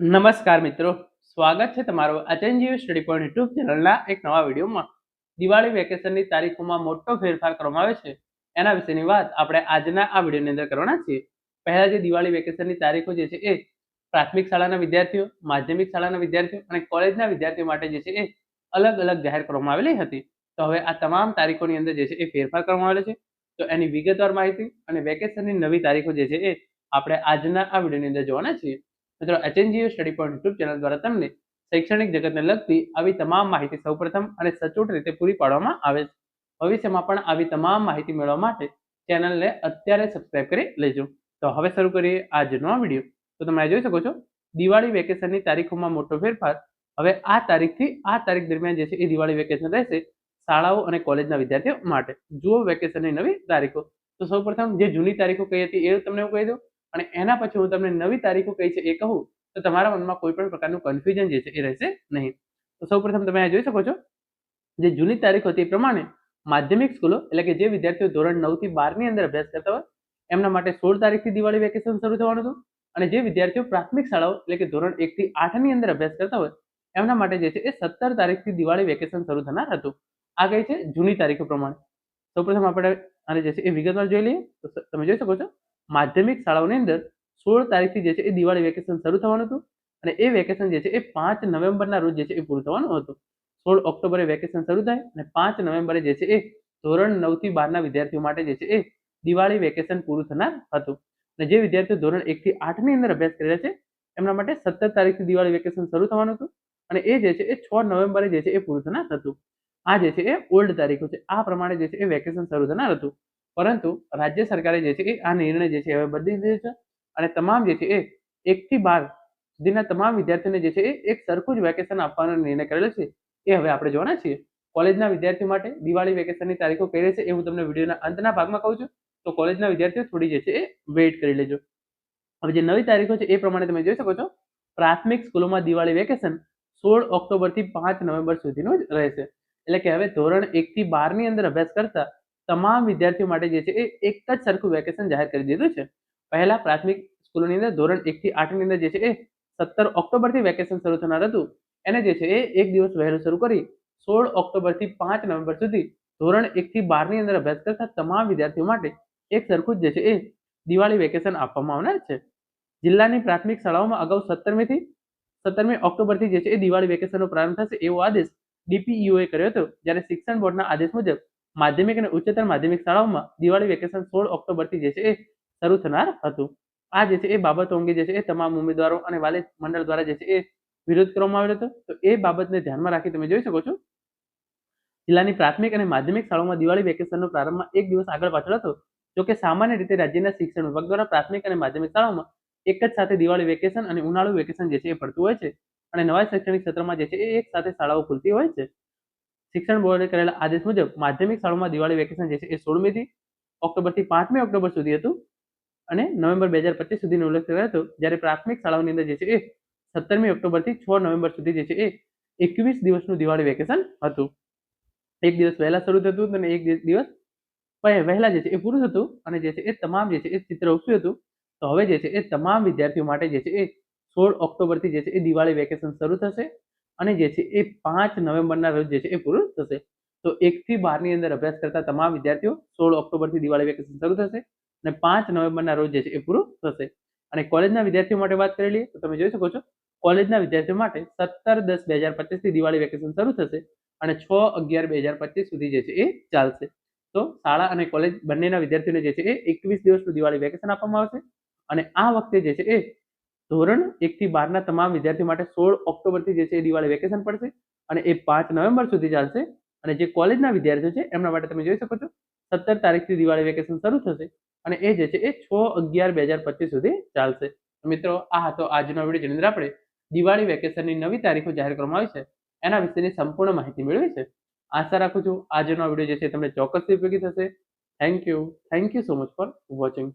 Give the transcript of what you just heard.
નમસ્કાર મિત્રો. સ્વાગત છે તમારો આચનજીવ સ્ટડી પોઈન્ટ યુટ્યુબ ચેનલના એક નવા વિડીયોમાં. દિવાળી વેકેશનની તારીખોમાં મોટો ફેરફાર કરવામાં આવે છે. એના વિશેની વાત આપણે આજના આ વિડીયોની અંદર કરવાના છીએ. પહેલા જે દિવાળી વેકેશનની તારીખો જે છે એ પ્રાથમિક શાળાના વિદ્યાર્થીઓ, માધ્યમિક શાળાના વિદ્યાર્થીઓ અને કોલેજના વિદ્યાર્થીઓ માટે જે છે એ અલગ અલગ જાહેર કરવામાં આવેલી હતી. તો હવે આ તમામ તારીખોની અંદર જે છે એ ફેરફાર કરવામાં આવેલો છે. તો એની વિગતવાર માહિતી અને વેકેશનની નવી તારીખો જે છે એ આપણે આજના આ વિડીયોની અંદર જોવાના છીએ. મિત્રો HNGO study point YouTube channel દ્વારા તમને શૈક્ષણિક જગતને લગતી આવી તમામ માહિતી સૌપ્રથમ અને સચોટ રીતે પૂરી પાડવામાં આવે છે. ભવિષ્યમાં પણ આવી તમામ માહિતી મેળવવા માટે ચેનલને અત્યારે સબસ્ક્રાઇબ કરી લેજો. તો હવે શરૂ કરીએ આજનો વીડિયો. તો તમે જોઈ શકો છો, દિવાળી વેકેશનની તારીખોમાં મોટો ફેરફાર. હવે આ તારીખથી આ તારીખ દરમિયાન જે છે એ દિવાળી વેકેશન રહેશે શાળાઓ અને કોલેજના વિદ્યાર્થીઓ માટે. જુઓ વેકેશનની નવી તારીખો. તો સૌપ્રથમ જે જૂની તારીખો કહી હતી એ તમને હું કહી દઉં. અને એના પછી હું તમને નવી તારીખો કઈ છે એ કહું, તો તમારા મનમાં કોઈ પણ પ્રકારનું કન્ફ્યુઝન જે છે એ રહેશે નહીં. તો સૌપ્રથમ તમે આ જોઈ શકો છો, જે જૂની તારીખો હતી એ પ્રમાણે માધ્યમિક સ્કૂલો, એટલે કે જે વિદ્યાર્થીઓ ધોરણ નવથી બારની અંદર અભ્યાસ કરતા હોય, એમના માટે સોળ તારીખથી દિવાળી વેકેશન શરૂ થવાનું હતું. અને જે વિદ્યાર્થીઓ પ્રાથમિક શાળાઓ, એટલે કે ધોરણ એક થી આઠની અંદર અભ્યાસ કરતા હોય, એમના માટે જે છે એ સત્તર તારીખથી દિવાળી વેકેશન શરૂ થનાર હતું. આ કઈ છે? જૂની તારીખો પ્રમાણે. સૌપ્રથમ આપણે આને જે છે એ વિગતવાર જોઈ લઈએ. તો તમે જોઈ શકો છો માધ્યમિક શાળાઓની અંદર સોળ તારીખથી જે છે એ દિવાળી વેકેશન શરૂ થવાનું હતું અને એ વેકેશન જે છે એ પાંચ નવેમ્બરના રોજ જે છે એ પૂરું થવાનું હતું. સોળ ઓક્ટોબરે વેકેશન શરૂ થાય અને પાંચ નવેમ્બરે જે છે એ ધોરણ નવથી બારના વિદ્યાર્થીઓ માટે જે છે એ દિવાળી વેકેશન પૂરું થનાર હતું. અને જે વિદ્યાર્થીઓ ધોરણ એક થી આઠ અંદર અભ્યાસ કરી રહ્યા છે, એમના માટે સત્તર તારીખથી દિવાળી વેકેશન શરૂ થવાનું હતું અને એ જે છે એ છ નવેમ્બરે જે છે એ પૂરું થનાર હતું. આ જે છે એ ઓલ્ડ તારીખો છે, આ પ્રમાણે જે છે એ વેકેશન શરૂ થનાર હતું. પરંતુ રાજ્ય સરકારે જે છે એ આ નિર્ણય જે છે હવે બદલી દીધો છે અને તમામ જે છે એ એક થી બાર સુધીના તમામ વિદ્યાર્થીઓને જે છે એ એક સરખું જ વેકેશન આપવાનો નિર્ણય કરેલો છે એ હવે આપણે જોવાના છીએ. કોલેજના વિદ્યાર્થીઓ માટે દિવાળી વેકેશનની તારીખો કઈ રહેશે એ હું તમને વિડીયોના અંતના ભાગમાં કહું છું. તો કોલેજના વિદ્યાર્થીઓ થોડી જે છે એ વેઇટ કરી લેજો. હવે જે નવી તારીખો છે એ પ્રમાણે તમે જોઈ શકો છો. પ્રાથમિક સ્કૂલોમાં દિવાળી વેકેશન સોળ ઓક્ટોબરથી પાંચ નવેમ્બર સુધીનું જ રહેશે. એટલે કે હવે ધોરણ એક થી બારની અંદર અભ્યાસ કરતા તમામ વિદ્યાર્થીઓ માટે જે છે એ એક જ સરખું વેકેશન જાહેર કરી દીધું છે. પહેલા પ્રાથમિક સ્કૂલોની અંદર ધોરણ એક થી આઠ અંદર જે છે એ સત્તર ઓક્ટોબરથી વેકેશન શરૂ થનાર હતું. એને જે છે એ એક દિવસ વહેલું શરૂ કરી સોળ ઓક્ટોબરથી પાંચ નવેમ્બર સુધી ધોરણ એક થી બાર અંદર અભ્યાસ કરતા તમામ વિદ્યાર્થીઓ માટે એક સરખું જ જે છે એ દિવાળી વેકેશન આપવામાં આવનાર છે. જિલ્લાની પ્રાથમિક શાળાઓમાં અગાઉ સત્તરમીથી સત્તરમી ઓક્ટોબરથી જે છે એ દિવાળી વેકેશનનો પ્રારંભ થશે એવો આદેશ ડીપીઈઓએ કર્યો હતો. જ્યારે શિક્ષણ બોર્ડના આદેશ મુજબ માધ્યમિક અને ઉચ્ચતર માધ્યમિક શાળાઓમાં દિવાળી વેકેશન સોળ ઓક્ટોબરથી જે છે એ શરૂ થનાર હતું. આ જે છે એ બાબતો અંગે જે છે એ તમામ ઉમેદવારો અને વાલી મંડળ દ્વારા જે છે એ વિરોધ કરવામાં આવ્યો હતો. તો એ બાબતને ધ્યાનમાં રાખી તમે જોઈ શકો છો. જિલ્લાની પ્રાથમિક અને માધ્યમિક શાળાઓમાં દિવાળી વેકેશનનો પ્રારંભમાં એક દિવસ આગળ પાછળ હતો. જોકે સામાન્ય રીતે રાજ્યના શિક્ષણ વિભાગ દ્વારા પ્રાથમિક અને માધ્યમિક શાળાઓમાં એક જ સાથે દિવાળી વેકેશન અને ઉનાળુ વેકેશન જે છે એ પડતું હોય છે. અને નવા શૈક્ષણિક સત્રમાં જે છે એ એક સાથે શાળાઓ ખુલતી હોય છે. શિક્ષણ બોર્ડે કરેલા આદેશ મુજબ માધ્યમિક શાળાઓમાં દિવાળી વેકેશન જે છે એ સોળમી થી ઓક્ટોબરથી પાંચમી ઓક્ટોબર સુધી હતું અને નવેમ્બર બે હજાર પચીસ સુધીનો ઉલ્લેખ થયો હતો. જ્યારે પ્રાથમિક શાળાઓની અંદર જે છે એ સત્તરમી ઓક્ટોબરથી છ નવેમ્બર સુધી જે છે એ એકવીસ દિવસનું દિવાળી વેકેશન હતું. એક દિવસ વહેલા શરૂ થતું અને એક દિવસ વહેલા જે છે એ પૂરું થતું અને જે છે એ તમામ જે છે એ ચિત્ર ઉપસ્યું હતું. તો હવે જે છે એ તમામ વિદ્યાર્થીઓ માટે જે છે એ સોળ ઓક્ટોબરથી જે છે એ દિવાળી વેકેશન શરૂ થશે. અને જે છે એ પાંચ નવેમ્બરના રોજ જે છે એ પૂરું થશે. તો એકથી બારની અંદર અભ્યાસ કરતા તમામ વિદ્યાર્થીઓ સોળ ઓક્ટોબરથી દિવાળી વેકેશન શરૂ થશે અને પાંચ નવેમ્બરના રોજ જે છે એ પૂરું થશે. અને કોલેજના વિદ્યાર્થીઓ માટે વાત કરી લઈએ તો તમે જોઈ શકો છો, કોલેજના વિદ્યાર્થીઓ માટે સત્તર દસ બે હજાર પચીસથી દિવાળી વેકેશન શરૂ થશે અને છ અગિયાર બે હજાર પચીસ સુધી જે છે એ ચાલશે. તો શાળા અને કોલેજ બંનેના વિદ્યાર્થીઓને જે છે એ એકવીસ દિવસનું દિવાળી વેકેશન આપવામાં આવશે અને આ વખતે જે છે એ ધોરણ એક થી બારના તમામ વિદ્યાર્થીઓ માટે સોળ ઓક્ટોબરથી જે છે દિવાળી વેકેશન પડશે અને એ પાંચ નવેમ્બર સુધી ચાલશે. અને જે કોલેજના વિદ્યાર્થીઓ છે, એમના માટે તમે જોઈ શકો છો, સત્તર તારીખથી દિવાળી વેકેશન શરૂ થશે અને એ જે છે એ છ અગિયાર બે હજાર પચીસ સુધી ચાલશે. મિત્રો, આ હતો આજનો વીડિયો જેની અંદર આપણે દિવાળી વેકેશનની નવી તારીખો જાહેર કરવામાં આવી છે, એના વિશેની સંપૂર્ણ માહિતી મેળવી છે. આશા રાખું છું આજનો વીડિયો જે છે તમને ચોક્કસથી ઉપયોગી થશે. Thank you thank you so much for watching